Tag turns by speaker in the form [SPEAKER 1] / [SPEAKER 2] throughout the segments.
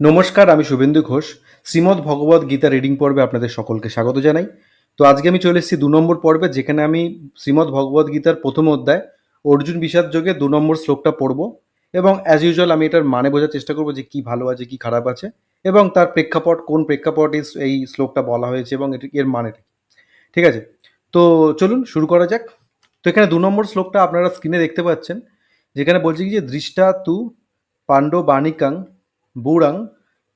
[SPEAKER 1] নমস্কার, আমি শুভেন্দু ঘোষ। শ্রীমদ্ ভগবত গীতা রিডিং পর্বে আপনাদের সকলকে স্বাগত জানাই। তো আজকে আমি চলে এসেছি দু নম্বর পর্বে, যেখানে আমি শ্রীমদ্ ভগবত গীতার প্রথম অধ্যায়, অর্জুন বিষাদ যোগে দু নম্বর শ্লোকটা পড়ব এবং অ্যাজ ইউজুয়াল আমি এটার মানে বোঝার চেষ্টা করব যে কি ভালো আছে, কি খারাপ আছে এবং তার প্রেক্ষাপট, কোন প্রেক্ষাপট এই শ্লোকটা বলা হয়েছে এবং এটি এর মানেটা ঠিক আছে? তো চলুন শুরু করা যাক। তো এখানে দু নম্বর শ্লোকটা আপনারা স্ক্রিনে দেখতে পাচ্ছেন, যেখানে বলছে কি যে দৃষ্টা তু পাণ্ডব বাণিকাং বুড়াং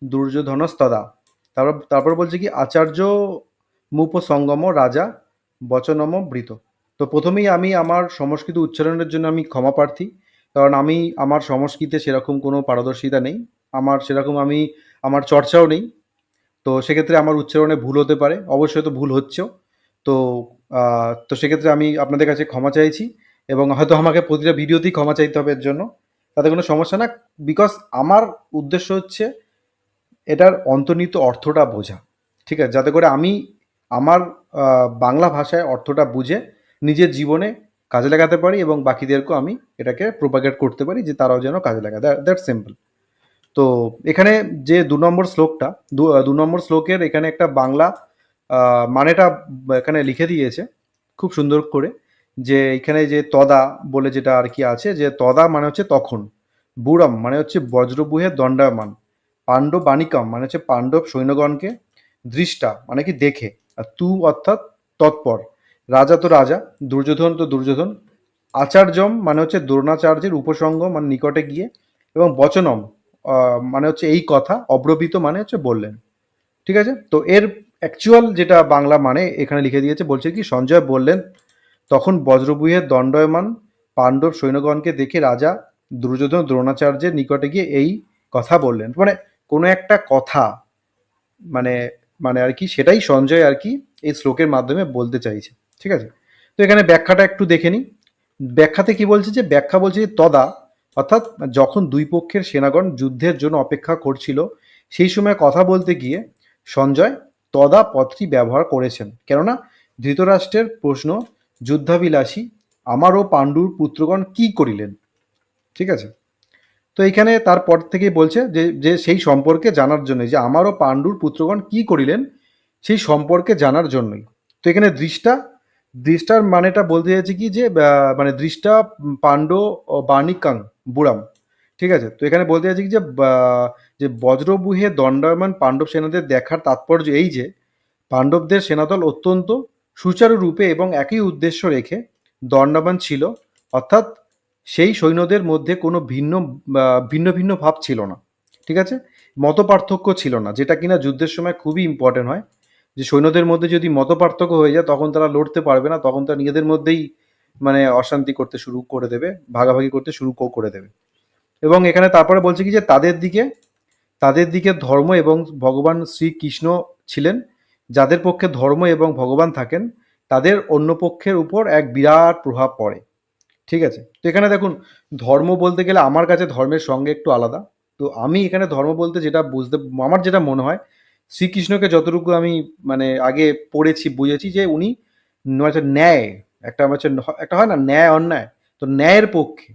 [SPEAKER 1] দুর্যোধনস্তদা। তারপর তারপর বলছে কি, আচার্য মুপ সঙ্গম রাজা বচনম বৃত। তো প্রথমেই আমি আমার সংস্কৃত উচ্চারণের জন্য আমি ক্ষমা প্রার্থী, কারণ আমি আমার সংস্কৃতে সেরকম কোনো পারদর্শিতা নেই। আমার সেরকম আমি, আমার চর্চাও নেই। তো সেক্ষেত্রে আমার উচ্চারণে ভুল হতে পারে, অবশ্যই তো ভুল হচ্ছেও। তো তো সেক্ষেত্রে আমি আপনাদের কাছে ক্ষমা চাইছি, এবং হয়তো আমাকে প্রতিটা ভিডিওতেই ক্ষমা চাইতে হবে এর জন্য। তাতে কোনো সমস্যা না বিকজ আমার উদ্দেশ্য হচ্ছে এটার অন্তর্নিহিত অর্থটা বোঝা, ঠিক আছে? যাতে করে আমি আমার বাংলা ভাষায় অর্থটা বুঝে নিজের জীবনে কাজে লাগাতে পারি এবং বাকিদেরকেও আমি এটাকে প্রোপাগেট করতে পারি যে তারাও যেন কাজে লাগায়। দ্যাট সিম্পল তো এখানে যে দু নম্বর শ্লোকটা, দু দু নম্বর শ্লোকের এখানে একটা বাংলা মানেটা এখানে লিখে দিয়েছে, খুব সুন্দর করে। যে এখানে যে তদা বলে যেটা আর কি আছে, যে তদা মানে হচ্ছে তখন। বুড়াম মানে হচ্ছে বজ্রবুহে দণ্ডায়মান। পাণ্ডব বাণিকম মানে হচ্ছে পাণ্ডব সৈন্যগণকে দৃষ্টা মানে কি দেখে। আর তু অর্থাৎ তৎপর। রাজা তো রাজা, দুর্যোধন তো দুর্যোধন। আচার্যম মানে হচ্ছে দ্রোণাচার্যের উপসঙ্গ মানে নিকটে গিয়ে এবং বচনম মানে হচ্ছে এই কথা অব্রবীত মানে হচ্ছে বললেন। ঠিক আছে? তো এর অ্যাকচুয়াল যেটা বাংলা মানে এখানে লিখে দিয়েছে, বলছে কি, সঞ্জয় বললেন তখন বজ্রবুহের দণ্ডয়মান পাণ্ডব সৈন্যগণকে দেখে রাজা দুর্যোধন দ্রোণাচার্যের নিকটে গিয়ে এই কথা বললেন। মানে কোনো একটা কথা মানে মানে আর কি সেটাই সঞ্জয় আর কি এই শ্লোকের মাধ্যমে বলতে চাইছে। ঠিক আছে? তো এখানে ব্যাখ্যাটা একটু দেখে নিই। ব্যাখ্যাতে কি বলছে যে, ব্যাখ্যা বলছে যে, তদা, অর্থাৎ যখন দুই পক্ষের সেনাগণ যুদ্ধের জন্য অপেক্ষা করছিল, সেই সময় কথা বলতে গিয়ে সঞ্জয় তদা পথটি ব্যবহার করেছেন। কেননা ধৃতরাষ্ট্রের প্রশ্ন যুদ্ধাবিলাসী আমার ও পাণ্ডুর পুত্রগণ কি করিলেন? ঠিক আছে? তো এইখানে তারপর থেকেই বলছে যে যে সেই সম্পর্কে জানার জন্য যে, আমারও পাণ্ডুর পুত্রগণ কি করিলেন সেই সম্পর্কে জানার জন্যই। তো এখানে দৃষ্টা, দৃষ্টার মানেটা বলতে চাইছি কি যে মানে দৃষ্টা পাণ্ড ও বাণিকাং বুড়াম। ঠিক আছে? তো এখানে বলতে চাইছি কি যে যে বজ্রবুহে দণ্ডায়মান পাণ্ডব সেনাদের দেখার তাৎপর্য এই যে, পাণ্ডবদের সেনাদল অত্যন্ত সুচারুরূপে এবং একই উদ্দেশ্য রেখে দণ্ডায়মান ছিল, অর্থাৎ সেই সৈন্যদের মধ্যে কোনো ভিন্ন ভিন্ন ভিন্ন ভাব ছিল না, ঠিক আছে? মত পার্থক্য ছিল না, যেটা কিনা যুদ্ধের সময় খুবই ইম্পর্টেন্ট হয়। যে সৈন্যদের মধ্যে যদি মত পার্থক্য হয়ে যায়, তখন তারা লড়তে পারবে না, তখন তারা নিজেদের মধ্যেই মানে অশান্তি করতে শুরু করে দেবে, ভাগাভাগি করতে শুরু করে দেবে। এবং এখানে তারপরে বলছে কি যে তাদের দিকে তাদের দিকে ধর্ম এবং ভগবান শ্রীকৃষ্ণ ছিলেন যাদের পক্ষে ধর্ম এবং ভগবান থাকেন, তাদের অন্য পক্ষের উপর এক বিরাট প্রভাব পড়ে। ঠিক আছে? তো এখানে দেখুন, ধর্ম বলতে গেলে আমার কাছে ধর্মের সঙ্গে একটু আলাদা। তো আমি এখানে ধর্ম বলতে যেটা বুঝতে, আমার যেটা মনে হয়, শ্রীকৃষ্ণকে যতটুকু আমি মানে আগে পড়েছি, বুঝেছি যে উনি হচ্ছে ন্যায়, একটা হচ্ছে একটা হয় না ন্যায় অন্যায় তো ন্যায়ের পক্ষে।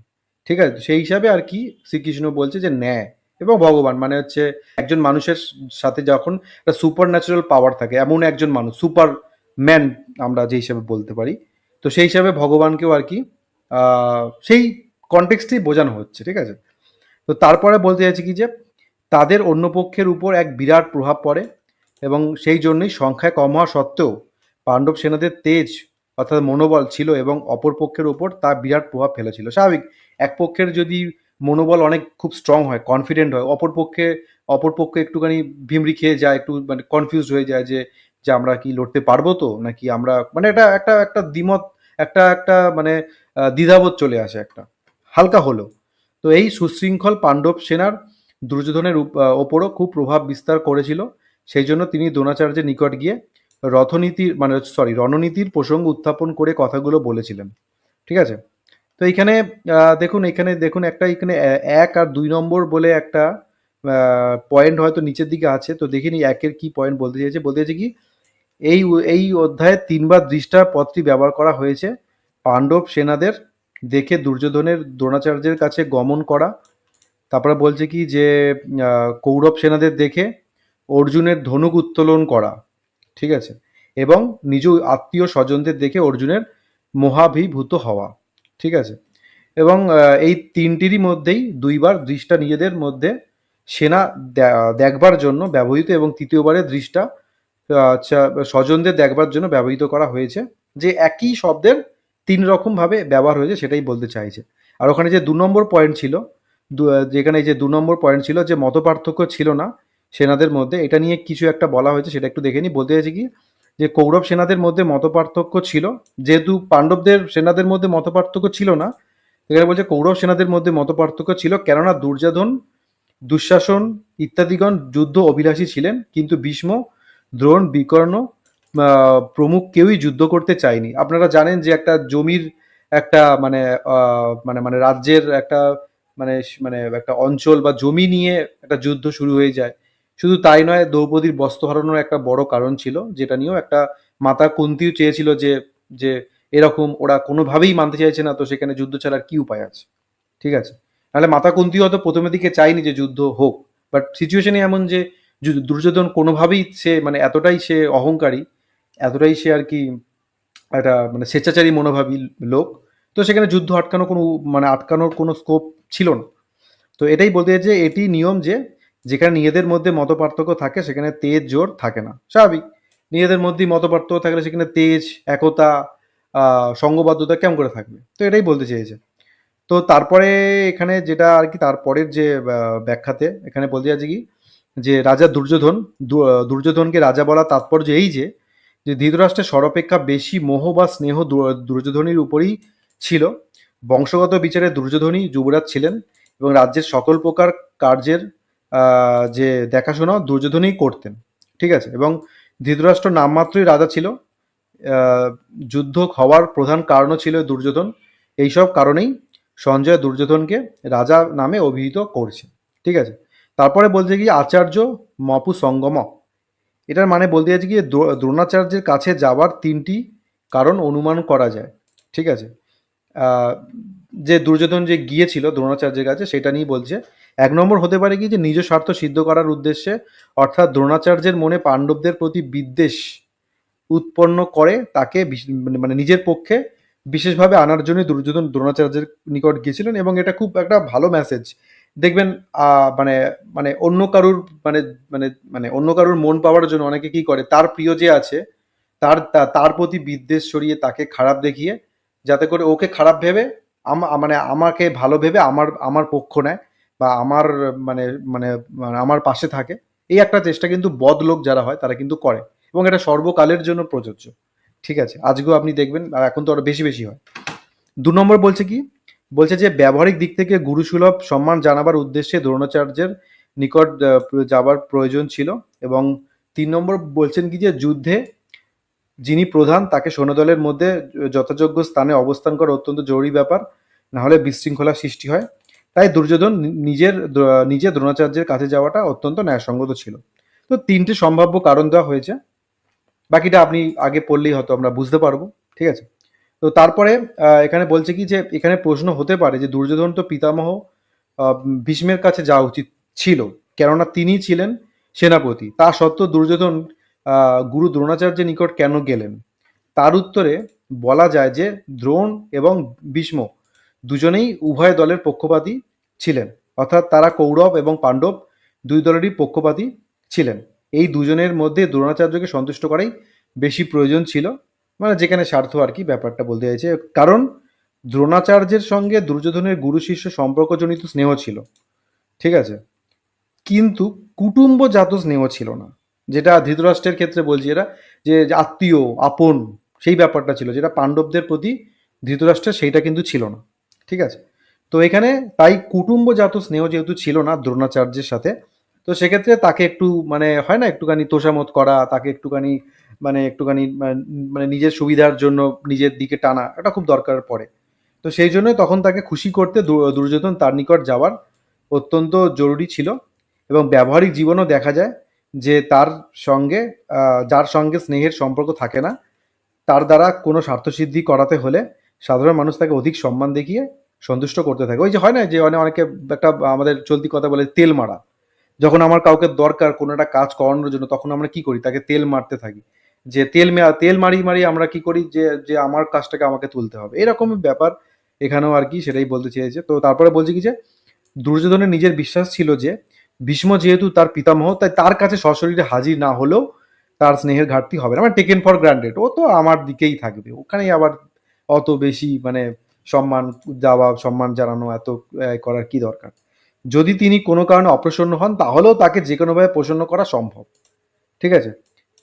[SPEAKER 1] ঠিক আছে? সেই হিসাবে আর কি শ্রীকৃষ্ণ বলছে যে ন্যায়। এবং ভগবান মানে হচ্ছে একজন মানুষের সাথে যখন একটা সুপার ন্যাচারাল পাওয়ার থাকে, এমন একজন মানুষ সুপার ম্যান আমরা যে হিসাবে বলতে পারি, তো সেই হিসাবে ভগবানকেও আর কি সেই কনটেক্সটেই বোঝানো হচ্ছে, ঠিক আছে? তো তারপরে বলতে চাইছি কি যে, তাদের অন্য পক্ষের উপর এক বিরাট প্রভাব পড়ে এবং সেই জন্যই সংখ্যায় কম হওয়া সত্ত্বেও পাণ্ডব সেনাদের তেজ অর্থাৎ মনোবল ছিল এবং অপর পক্ষের উপর তা বিরাট প্রভাব ফেলেছিল। স্বাভাবিক, এক পক্ষের যদি মনোবল অনেক খুব স্ট্রং হয় কনফিডেন্ট হয়। অপর পক্ষে অপর পক্ষে একটুখানি ভিমড়ি খেয়ে যায়, একটু মানে কনফিউজড হয়ে যায় যে যে আমরা কি লড়তে পারব তো? নাকি আমরা মানে এটা একটা একটা দ্বিমত, একটা একটা মানে দ্বিধাবোধ চলে আসে একটা। হালকা হলেও তো এই সুশৃঙ্খল পাণ্ডব সেনার দুর্যোধনের ওপরও খুব প্রভাব বিস্তার করেছিল। সেই জন্য তিনি দ্রোণাচার্যের নিকট গিয়ে রথনীতির মানে সরি রণনীতির প্রসঙ্গ উত্থাপন করে কথাগুলো বলেছিলেন। ঠিক আছে? তো এখানে দেখুন এখানে দেখুন একটা, এখানে এক আর দুই নম্বর বলে একটা পয়েন্ট হয়তো নিচের দিকে আছে। তো দেখিনি একের কি পয়েন্ট বলতে চাইছে। বলতে চাইছে কি, এই এই অধ্যায়ে তিনবার দৃষ্টার পথটি ব্যবহার করা হয়েছে। পাণ্ডব সেনাদের দেখে দুর্যোধনের দ্রোণাচার্যের কাছে গমন করা। তারপরে বলছে কি যে কৌরব সেনাদের দেখে অর্জুনের ধনুক উত্তোলন করা। ঠিক আছে? এবং নিজ আত্মীয় স্বজনদের দেখে অর্জুনের মহাভিভূত হওয়া। ঠিক আছে? এবং এই তিনটিরই মধ্যেই দুইবার দৃষ্টা নিজেদের মধ্যে সেনা দেখবার জন্য ব্যবহৃত এবং তৃতীয়বারে দৃষ্টা আহ, স্বজনদের দেখবার জন্য ব্যবহৃত করা হয়েছে। যে একই শব্দের তিন রকম ভাবে ব্যবহার হয়েছে সেটাই বলতে চাইছে। আর ওখানে যে দু নম্বর পয়েন্ট ছিল যেখানে যে দু নম্বর পয়েন্ট ছিল যে মত পার্থক্য ছিল না সেনাদের মধ্যে এটা নিয়ে কিছু একটা বলা হয়েছে সেটা একটু দেখে নি বলতে চাইছি কি যে কৌরব সেনাদের মধ্যে মতপার্থক্য ছিল, যেহেতু পাণ্ডবদের সেনাদের মধ্যে মতপার্থক্য ছিল না, এখানে বলছে কৌরব সেনাদের মধ্যে মতপার্থক্য ছিল, কেননা দুর্যোধন, দুঃশাসন ইত্যাদিগণ যুদ্ধ অভিলাষী ছিলেন, কিন্তু ভীষ্ম, দ্রোণ, বিকর্ণ প্রমুখ কেউই যুদ্ধ করতে চায়নি। আপনারা জানেন যে একটা জমির একটা মানে মানে মানে রাজ্যের একটা মানে মানে একটা অঞ্চল বা জমি নিয়ে একটা যুদ্ধ শুরু হয়ে যায়। শুধু তাই নয়, দ্রৌপদীর বস্ত্র হারানোর একটা বড় কারণ ছিল, যেটা নিয়েও একটা মাতা কুন্তিও চেয়েছিল যে যে এরকম ওরা কোনোভাবেই মানতে চাইছে না, তো সেখানে যুদ্ধ ছাড়ার কি উপায় আছে? ঠিক আছে? নাহলে মাতা কুন্তি হয়তো প্রথমের দিকে চাইনি যে যুদ্ধ হোক বাট সিচুয়েশনে এমন যে দুর্যোধন কোনোভাবেই সে মানে এতটাই সে অহংকারী, এতটাই সে আর কি একটা মানে স্বেচ্ছাচারী মনোভাবী লোক, তো সেখানে যুদ্ধ আটকানো কোনো মানে আটকানোর কোনো স্কোপ ছিল না। তো এটাই বলতে যে, এটি নিয়ম যে যেখানে নিজেদের মধ্যে মত থাকে, সেখানে তেজ, জোর থাকে না। স্বাভাবিক। নিজেদের মধ্যেই মত পার্থক্য থাকলে সেখানে তেজ, একতা সঙ্গবদ্ধতা কেমন করে থাকবে? তো এটাই বলতে চেয়েছে। তো তারপরে এখানে যেটা আর কি, তারপরের যে ব্যাখ্যাতে এখানে বলতে চাইছে কি, যে রাজা দুর্যোধন দুর্যোধনকে রাজা বলা তাৎপর্য এই যে যে ধৃতরাষ্ট্রের সর্বাপেক্ষা বেশি মোহ বা স্নেহ দুর্যোধনের উপরই ছিল। বংশগত বিচারে দুর্যোধনী যুবরাজ ছিলেন এবং রাজ্যের সকল প্রকার কার্যের যে দেখাশোনা দুর্যোধনই করতেন, ঠিক আছে? এবং ধৃতরাষ্ট্র নামমাত্রই রাজা ছিল। যুদ্ধ হওয়ার প্রধান কারণও ছিল দুর্যোধন। এইসব কারণেই সঞ্জয় দুর্যোধনকে রাজা নামে অভিহিত করছে, ঠিক আছে? তারপরে বলছে কি আচার্য মপু সঙ্গম এটার মানে বলতে যাচ্ছে কি দ্রোণাচার্যের কাছে যাওয়ার তিনটি কারণ অনুমান করা যায়, ঠিক আছে? যে দুর্যোধন যে গিয়েছিল দ্রোণাচার্যের কাছে, সেটা নিয়ে বলছে এক নম্বর হতে পারে কি যে নিজ স্বার্থ সিদ্ধ করার উদ্দেশ্যে, অর্থাৎ দ্রোণাচার্যের মনে পাণ্ডবদের প্রতি বিদ্বেষ উৎপন্ন করে তাকে মানে- মানে নিজের পক্ষে বিশেষভাবে আনার জন্য দুর্যোধন দ্রোণাচার্যের নিকট গিয়েছিলেন এবং এটা খুব একটা ভালো মেসেজ দেখবেন মানে মানে অন্য কারুর মানে মানে মানে অন্য কারুর মন পাওয়ার জন্য অনেকে কি করে, তার প্রিয় যে আছে, তার তার প্রতি বিদ্বেষ সরিয়ে তাকে খারাপ দেখিয়ে, যাতে করে ওকে খারাপ ভেবে মানে আমাকে ভালো ভেবে আমার আমার পক্ষ নেয়। বা আমার মানে মানে মানে আমার পাশে থাকে, এই একটা চেষ্টা কিন্তু বদ লোক যারা হয়, তারা কিন্তু করে এবং এটা সর্বকালের জন্য প্রযোজ্য। ঠিক আছে? আজকেও আপনি দেখবেন, আর এখন তো আরও বেশি বেশি হয়। দু নম্বর বলছে কি? বলছে যে, ব্যবহারিক দিক থেকে গুরুসুলভ সম্মান জানাবার উদ্দেশ্যে দ্রোণাচার্যের নিকট যাবার প্রয়োজন ছিল এবং তিন নম্বর বলছেন কি যে, যুদ্ধে যিনি প্রধান, তাকে সৈন্যদলের মধ্যে, যথাযোগ্য স্থানে অবস্থান করা অত্যন্ত জরুরি ব্যাপার না হলে বিশৃঙ্খলা সৃষ্টি হয়। তাই দুর্যোধন নিজের নিজে দ্রোণাচার্যের কাছে যাওয়াটা অত্যন্ত ন্যায়সঙ্গত ছিল। তো তিনটে সম্ভাব্য কারণ দেওয়া হয়েছে। বাকিটা আপনি আগে পড়লেই হয়তো আমরা বুঝতে পারব, ঠিক আছে? তো তারপরে এখানে বলছে কি যে, এখানে প্রশ্ন হতে পারে যে দুর্যোধন তো পিতামহ ভীষ্মের কাছে যাওয়া উচিত ছিল, কেননা তিনি ছিলেন সেনাপতি। তা সত্ত্বেও দুর্যোধন গুরু দ্রোণাচার্যের নিকট কেন গেলেন? তার উত্তরে বলা যায় যে, দ্রোণ এবং ভীষ্ম দুজনেই উভয় দলের পক্ষপাতী ছিলেন। অর্থাৎ তারা কৌরব এবং পাণ্ডব দুই দলেরই পক্ষপাতী ছিলেন। এই দুজনের মধ্যে দ্রোণাচার্যকে সন্তুষ্ট করাই বেশি প্রয়োজন ছিল। মানে যেখানে স্বার্থ আর কি ব্যাপারটা বলতে চাইছে। কারণ দ্রোণাচার্যের সঙ্গে দুর্যোধনের গুরু শিষ্য সম্পর্কজনিত স্নেহ ছিল। ঠিক আছে? কিন্তু কুটুম্বজাত স্নেহ ছিল না। যেটা ধৃতরাষ্ট্রের ক্ষেত্রে বলছি এরা, যে আত্মীয়, আপন, সেই ব্যাপারটা ছিল। যেটা পাণ্ডবদের প্রতি ধৃতরাষ্ট্রের সেইটা কিন্তু ছিল না। ঠিক আছে? তো এখানে তাই কুটুম্বজাত স্নেহ যেহেতু ছিল না দ্রোণাচার্যের সাথে, তো সেক্ষেত্রে তাকে একটু মানে হয় না একটুখানি তোষামত করা, তাকে একটুখানি মানে একটুখানি মানে- নিজের সুবিধার জন্য নিজের দিকে টানা এটা খুব দরকার পড়ে। তো সেই জন্য তখন তাকে খুশি করতে দুর্যোধন তার নিকট যাওয়ার অত্যন্ত জরুরি ছিল এবং ব্যবহারিক জীবনও দেখা যায় যে তার সঙ্গে যার সঙ্গে স্নেহের সম্পর্ক থাকে না, তার দ্বারা কোনো স্বার্থসিদ্ধি করাতে হলে সাধারণ মানুষ তাকে অধিক সম্মান দেখিয়ে সন্তুষ্ট করতে থাকে। ওই যে হয় না যে মানে অনেকে একটা আমাদের চলতি কথা বলে তেল মারা। যখন আমার কাউকে দরকার কোনো একটা কাজ করানোর জন্য, তখন আমরা কি করি? তাকে তেল মারতে থাকি। যে তেল তেল মারি মারি আমরা কি করি? যে যে আমার কাজটাকে আমাকে তুলতে হবে। এরকম ব্যাপার এখানেও আর কি সেটাই বলতে চেয়েছে। তো তারপরে বলছি কি যে, দুর্যোধনের নিজের বিশ্বাস ছিল যে, ভীষ্ম যেহেতু তার পিতামহ, তাই তার কাছে সশরীরে হাজির না হলেও তার স্নেহের ঘাটতি হবে না। মানে টেকেন ফর গ্রান্টেড ও তো আমার দিকেই থাকবে। ওখানেই আবার অত বেশি মানে সম্মান দেওয়া, সম্মান জানানো, এত করার কি দরকার? যদি তিনি কোনো কারণে অপ্রসন্ন হন, তাহলেও তাকে যে কোনোভাবে প্রসন্ন করা সম্ভব। ঠিক আছে?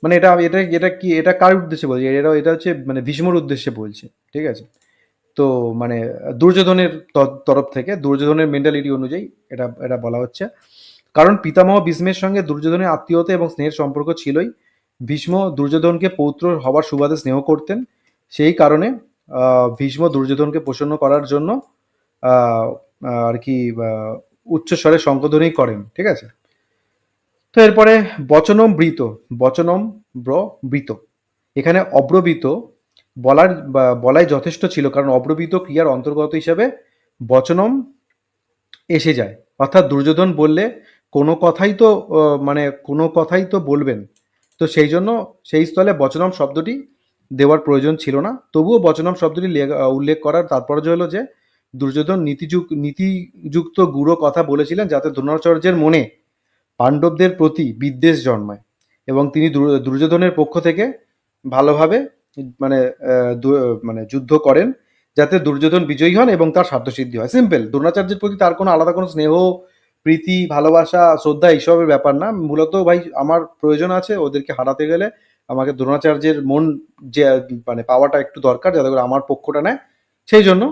[SPEAKER 1] মানে এটা এটা এটা কি, এটা কার উদ্দেশ্যে বলছে? এটা এটা হচ্ছে মানে ভীষ্মর উদ্দেশ্যে বলছে। ঠিক আছে? তো মানে দুর্যোধনের তরফ থেকে, দুর্যোধনের মেন্টালিটি অনুযায়ী এটা এটা বলা হচ্ছে। কারণ পিতামহ ভীষ্মের সঙ্গে দুর্যোধনের আত্মীয়তা এবং স্নেহের সম্পর্ক ছিলই। ভীষ্ম দুর্যোধনকে পৌত্র হবার সুবাদে স্নেহ করতেন। সেই কারণে ভীষ্ম দুর্যোধনকে প্রসন্ন করার জন্য আর কি উচ্চস্বরে শঙ্কধ্বনি করেন, ঠিক আছে? তো এরপরে বচনম বৃত বচনম ব্র বৃত এখানে অব্রবৃত বলার বলাই যথেষ্ট ছিল, কারণ অব্রবৃত ক্রিয়ার অন্তর্গত হিসাবে বচনম এসে যায়। অর্থাৎ দুর্যোধন বললে, কোনো কথাই তো মানে কোনো কথাই তো বলবেন। তো সেই জন্য সেই স্থলে বচনম শব্দটি দেওয়ার প্রয়োজন ছিল না। তবুও বচনম শব্দটি উল্লেখ করার তাৎপর্য হলো যে, দুর্যোধন নীতিযুক, নীতিযুক্ত গুঢ় কথা বলেছিলেন যাতে দ্রোণাচার্যের মনে পাণ্ডবদের প্রতি বিদ্বেষ জন্মায় এবং তিনি দুর্যোধনের পক্ষ থেকে ভালোভাবে মানে মানে যুদ্ধ করেন যাতে দুর্যোধন বিজয়ী হন এবং তার স্বার্থসিদ্ধি হয়। সিম্পল দ্রোণাচার্যের প্রতি তার কোনো আলাদা কোনো স্নেহ, প্রীতি, ভালোবাসা, শ্রদ্ধা এইসবের ব্যাপার না। মূলত ভাই, আমার প্রয়োজন আছে ওদেরকে হারাতে গেলে আমাকে দ্রোণাচার্যের মন যে মানে পাওয়াটা একটু দরকার যাতে করে আমার পক্ষটা নেয়, সেই জন্য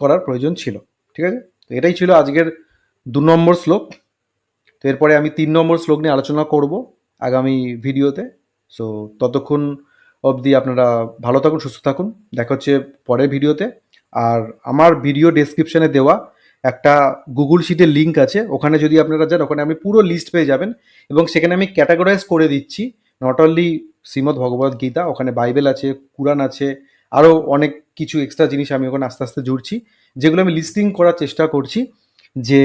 [SPEAKER 1] করার প্রয়োজন ছিল, ঠিক আছে? তো এটাই ছিল আজকের দু নম্বর শ্লোক। তো এরপরে আমি তিন নম্বর শ্লোক নিয়ে আলোচনা করব আগামী ভিডিওতে। সো ততক্ষণ অবধি আপনারা ভালো থাকুন, সুস্থ থাকুন। দেখা হচ্ছে পরের ভিডিওতে। আর আমার ভিডিও ডেসক্রিপশনে দেওয়া একটা গুগল শিটের লিঙ্ক আছে। ওখানে যদি আপনারা যান, ওখানে আপনি পুরো লিস্ট পেয়ে যাবেন। এবং সেখানে আমি ক্যাটাগরাইজ করে দিচ্ছি। নট অনলি শ্রীমদ্ ভগবদ গীতা, ওখানে বাইবেল আছে, কুরআন আছে, আরও অনেক কিছু এক্সট্রা জিনিস আমি ওখানে আস্তে আস্তে জুড়ছি, যেগুলো আমি লিস্টিং করার চেষ্টা করছি যে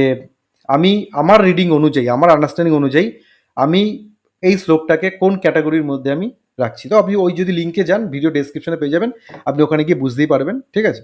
[SPEAKER 1] আমি, আমার রিডিং অনুযায়ী, আমার আন্ডারস্ট্যান্ডিং অনুযায়ী আমি এই শ্লোকটাকে কোন ক্যাটাগরির মধ্যে আমি রাখছি। তো আপনি ওই যদি লিঙ্কে যান ভিডিও ডেসক্রিপশনে পেয়ে যাবেন, আপনি ওখানে গিয়ে বুঝতেই পারবেন, ঠিক আছে?